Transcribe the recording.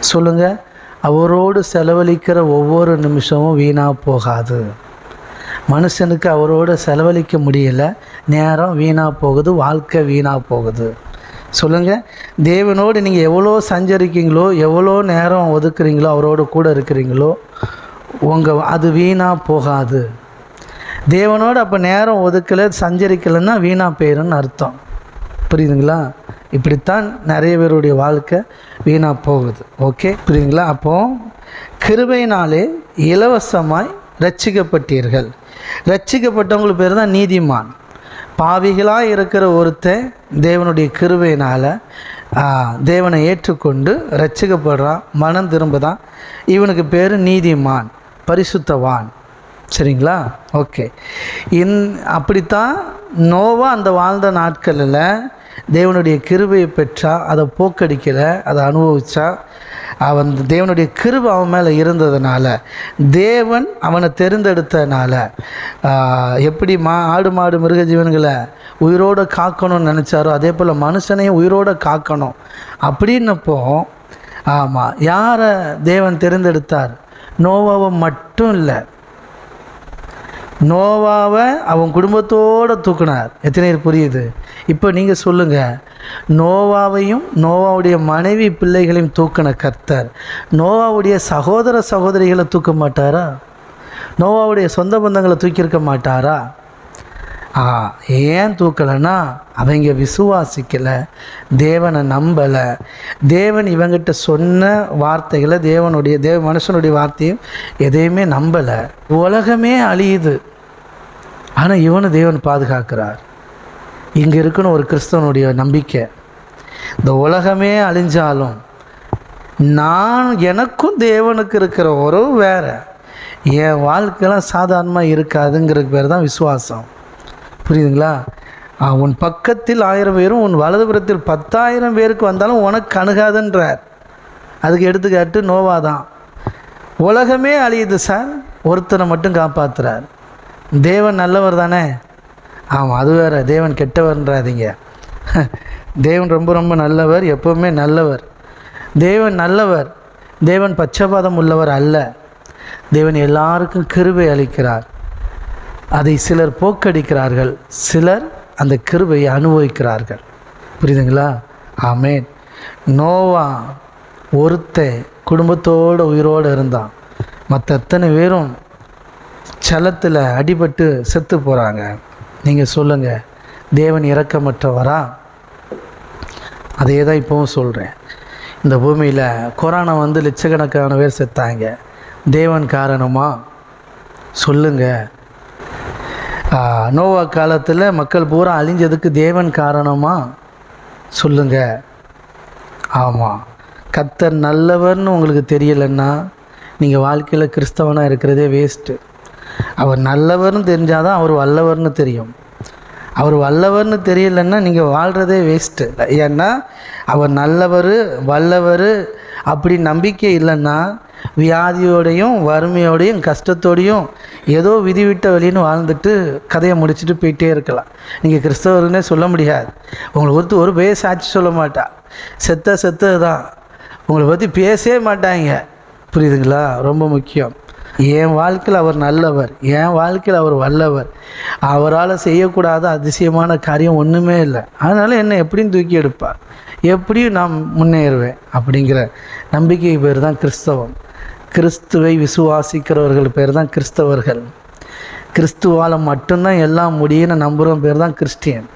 சொல்லுங்கள் அவரோடு செலவழிக்கிற ஒவ்வொரு நிமிஷமும் வீணாக போகாது. மனுஷனுக்கு அவரோட செலவழிக்க முடியல. நேரம் வீணாக போகுது வாழ்க்கை வீணாக போகுது. சொல்லுங்கள் தேவனோடு நீங்கள் எவ்வளோ சஞ்சரிக்கீங்களோ எவ்வளோ நேரம் ஒதுக்குறீங்களோ அவரோட கூட இருக்கிறீங்களோ உங்கள் அது வீணாக போகாது. தேவனோடு அப்போ நேரம் ஒதுக்கலை சஞ்சரிக்கலைன்னா வீணாக போயிருன்னு அர்த்தம். புரியுதுங்களா? இப்படித்தான் நிறைய பேருடைய வாழ்க்கை வீணாக போகுது. ஓகே புரியுதுங்களா? அப்போது கிருபையினாலே இலவசமாய் ரட்சிக்கப்பட்டீர்கள். ரட்சிக்கப்பட்டவங்களுக்கு பேர் தான் நீதிமான். பாவிகளாக இருக்கிற ஒருத்தன் தேவனுடைய கிருபையினால் தேவனை ஏற்றுக்கொண்டு ரட்சிக்கப்படுறான் மனம் திரும்புதான் இவனுக்கு பேர் நீதிமான் பரிசுத்தவான். சரிங்களா? ஓகே இன் அப்படித்தான் நோவா அந்த வாழ்ந்த நாட்களில் தேவனுடைய கிருபையை பெற்றா அதை போக்கடிக்கலை அதை அனுபவிச்சா அவன் தேவனுடைய கிருபை அவன் மேலே இருந்ததுனால தேவன் அவனை தெரிந்தெடுத்தனால எப்படி மா ஆடு மாடு மிருக ஜீவன்களை உயிரோடு காக்கணும்னு நினச்சாரோ அதே போல் மனுஷனையும் உயிரோடு காக்கணும் அப்படின்னப்போ ஆமாம் யாரை தேவன் தெரிந்தெடுத்தார்? நோவாவை மட்டும் இல்லை நோவாவை அவன் குடும்பத்தோடு தூக்குனார். எத்தனை பேர் புரியுது? இப்போ நீங்கள் சொல்லுங்கள் நோவாவையும் நோவாவுடைய மனைவி பிள்ளைகளையும் தூக்கின கர்த்தர். நோவாவுடைய சகோதர சகோதரிகளை தூக்க மாட்டாரா? நோவாவுடைய சொந்த பந்தங்களை தூக்கியிருக்க மாட்டாரா? ஏன் தூக்கலைன்னா அவங்க விசுவாசிக்கலை தேவனை நம்பலை. தேவன் இவங்கிட்ட சொன்ன வார்த்தைகளை தேவனுடைய தேவ மனுஷனுடைய வார்த்தையும் எதையுமே நம்பலை. உலகமே அழியுது. ஆனால் இவனை தேவன் பாதுகாக்கிறார். இங்கே இருக்குன்னு ஒரு கிறிஸ்தவனுடைய நம்பிக்கை. இந்த உலகமே அழிஞ்சாலும் நான் எனக்கும் தேவனுக்கு இருக்கிற உறவு வேற. என் வாழ்க்கையெல்லாம் சாதாரணமாக இருக்காதுங்கிறதுக்கு பேர் தான் விசுவாசம். புரியுதுங்களா? உன் பக்கத்தில் ஆயிரம் பேரும் உன் வலதுபுறத்தில் பத்தாயிரம் பேருக்கு வந்தாலும் உனக்கு அணுகாதுன்றார். அதுக்கு எடுத்துக்காட்டு நோவா தான். உலகமே அழியுது சார். ஒருத்தனை மட்டும் காப்பாத்துறார். தேவன் நல்லவர் தானே? ஆமாம் அது வேற. தேவன் கெட்டவர்ன்றாதீங்க. தேவன் ரொம்ப ரொம்ப நல்லவர் எப்பவுமே நல்லவர். தேவன் நல்லவர். தேவன் பட்சபாதம் உள்ளவர் அல்ல. தேவன் எல்லாருக்கும் கிருபை அளிக்கிறார். அதை சிலர் போக்கடிக்கிறார்கள் சிலர் அந்த கிருபையை அனுபவிக்கிறார்கள். புரியுதுங்களா? ஆமேன். நோவா ஒருத்தன் குடும்பத்தோடு உயிரோடு இருந்தான். மற்ற எத்தனை பேரும் சலத்தில் அடிபட்டு செத்து போகிறாங்க நீங்கள் சொல்லுங்கள் தேவன் இறக்கமற்றவரா அதே தான் இப்போவும் சொல்கிறேன் இந்த பூமியில் கொரோனா வந்து லட்சக்கணக்கான பேர் செத்தாங்க. தேவன் காரணமாக சொல்லுங்கள் நோவா காலத்தில் மக்கள் பூரா அழிஞ்சதுக்கு தேவன் காரணமாக சொல்லுங்க. ஆமாம் கத்தர் நல்லவர்னு உங்களுக்கு தெரியலைன்னா நீங்கள் வாழ்க்கையில் கிறிஸ்தவனாக இருக்கிறதே வேஸ்ட்டு அவர் நல்லவர்னு தெரிஞ்சால் தான் அவர் வல்லவர்னு தெரியும். அவர் வல்லவர்னு தெரியலன்னா நீங்கள் வாழ்கிறதே வேஸ்ட்டு ஏன்னா அவர் நல்லவர் வல்லவர் அப்படி நம்பிக்கை இல்லைன்னா வியாதியோடையும் வறுமையோடையும் கஷ்டத்தோடையும் ஏதோ விதிவிட்ட வழின்னு வாழ்ந்துட்டு கதையை முடிச்சுட்டு போயிட்டே இருக்கலாம். நீங்கள் கிறிஸ்தவர்னே சொல்ல முடியாது. உங்களை ஒருத்தர் ஒரு பேர் சாட்சி சொல்ல மாட்டா. செத்த செத்தது தான் உங்களை பற்றி பேசவே மாட்டாங்க. புரியுதுங்களா? ரொம்ப முக்கியம். என் வாழ்க்கையில் அவர் நல்லவர் என் வாழ்க்கையில் அவர் வல்லவர். அவரால் செய்யக்கூடாத அதிசயமான காரியம் ஒன்றுமே இல்லை. அதனால் என்னை எப்படியும் தூக்கி எடுப்பார். எப்படியும் நான் முன்னேறுவேன் அப்படிங்கிற நம்பிக்கை பேர் தான் கிறிஸ்தவம். கிறிஸ்துவை விசுவாசிக்கிறவர்கள் பேர் தான் கிறிஸ்தவர்கள். கிறிஸ்துவால் மட்டும்தான் எல்லாம் முடியும்னு நம்புகிறவன் பேர் தான் கிறிஸ்டியன்.